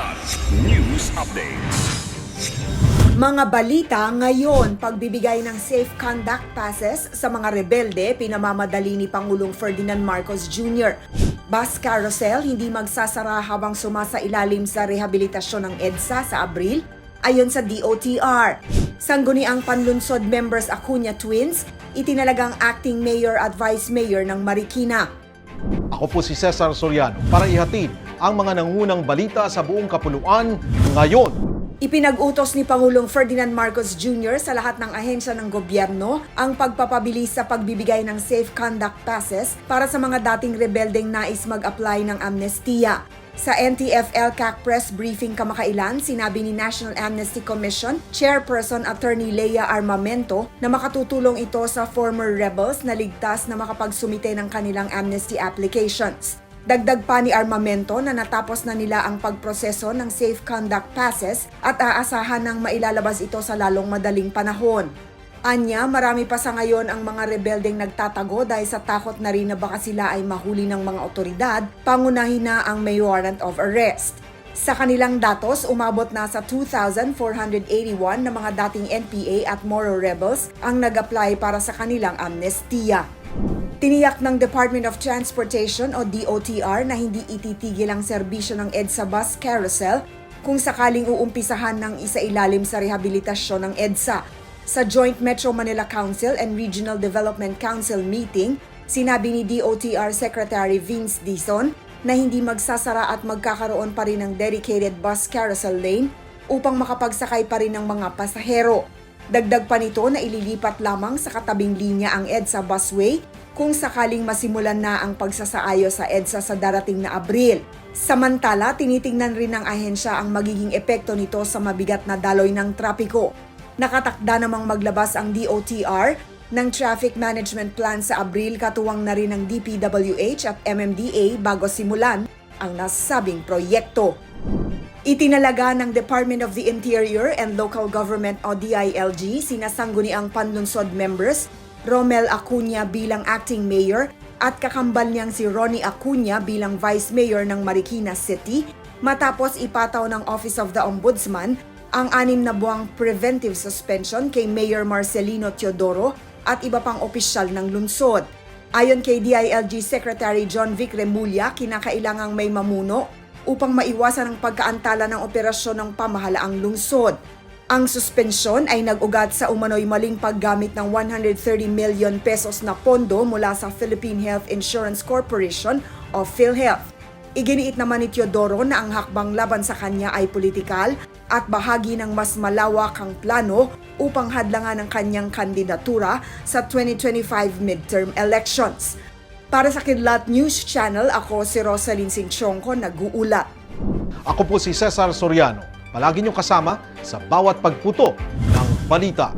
Kilat News Updates. Mga balita ngayon, pagbibigay ng safe conduct passes sa mga rebelde pinamamadali ni Pangulong Ferdinand Marcos Jr. Bus carousel hindi magsasara habang sumasa ilalim sa rehabilitasyon ng EDSA sa Abril, ayon sa DOTR. Sangguniang panlunsod members Acuña Twins, itinalagang acting mayor at vice mayor ng Marikina. Ako po si Cesar Soriano para ihatid ang mga nangunang balita sa buong kapuluan ngayon. Ipinag-utos ni Pangulong Ferdinand Marcos Jr. sa lahat ng ahensya ng gobyerno ang pagpapabilis sa pagbibigay ng safe conduct passes para sa mga dating rebeldeng nais mag-apply ng amnestiya. Sa NTFL CAC press briefing kamakailan, sinabi ni National Amnesty Commission Chairperson Attorney Leia Armamento na makatutulong ito sa former rebels na ligtas na makapagsumite ng kanilang amnesty applications. Dagdag pa ni Armamento na natapos na nila ang pagproseso ng safe conduct passes at aasahan ng mailalabas ito sa lalong madaling panahon. Anya, marami pa sa ngayon ang mga rebeldeng nagtatago dahil sa takot na rin na baka sila ay mahuli ng mga otoridad, pangunahin na ang may warrant of arrest. Sa kanilang datos, umabot na sa 2,481 na mga dating NPA at Moro rebels ang nag-apply para sa kanilang amnestiya. Tiniyak ng Department of Transportation o DOTR na hindi ititigil ang serbisyo ng EDSA bus carousel kung sakaling uumpisahan ng isailalim sa rehabilitasyon ng EDSA. Sa Joint Metro Manila Council and Regional Development Council meeting, sinabi ni DOTR Secretary Vince Dizon na hindi magsasara at magkakaroon pa rin ng dedicated bus carousel lane upang makapagsakay pa rin ng mga pasahero. Dagdag pa nito na ililipat lamang sa katabing linya ang EDSA busway kung sakaling masimulan na ang pagsasaayos sa EDSA sa darating na Abril. Samantala, tinitingnan rin ng ahensya ang magiging epekto nito sa mabigat na daloy ng trapiko. Nakatakda namang maglabas ang DOTR ng Traffic Management Plan sa Abril katuwang na rin ng DPWH at MMDA bago simulan ang nasabing proyekto. Itinalaga ng Department of the Interior and Local Government o DILG sinasangguni ang panlunsod members Romel Acuña bilang acting mayor at kakambal niyang si Ronnie Acuña bilang vice mayor ng Marikina City matapos ipataw ng Office of the Ombudsman ang anim na buwang preventive suspension kay Mayor Marcelino Teodoro at iba pang opisyal ng lungsod. Ayon kay DILG Secretary John Vic Remulla, kinakailangang may mamuno upang maiwasan ang pagkaantala ng operasyon ng pamahalaang lungsod. Ang suspensyon ay nag-ugat sa umano'y maling paggamit ng 130 million pesos na pondo mula sa Philippine Health Insurance Corporation o PhilHealth. Iginiit naman ni Teodoro na ang hakbang laban sa kanya ay politikal at bahagi ng mas malawakang plano upang hadlangan ang kanyang kandidatura sa 2025 midterm elections. Para sa Kidlat News Channel, ako si Rosalyn Sinchonko, nag-uulat. Ako po si Cesar Soriano. Palagi niyong kasama sa bawat pagputo ng balita.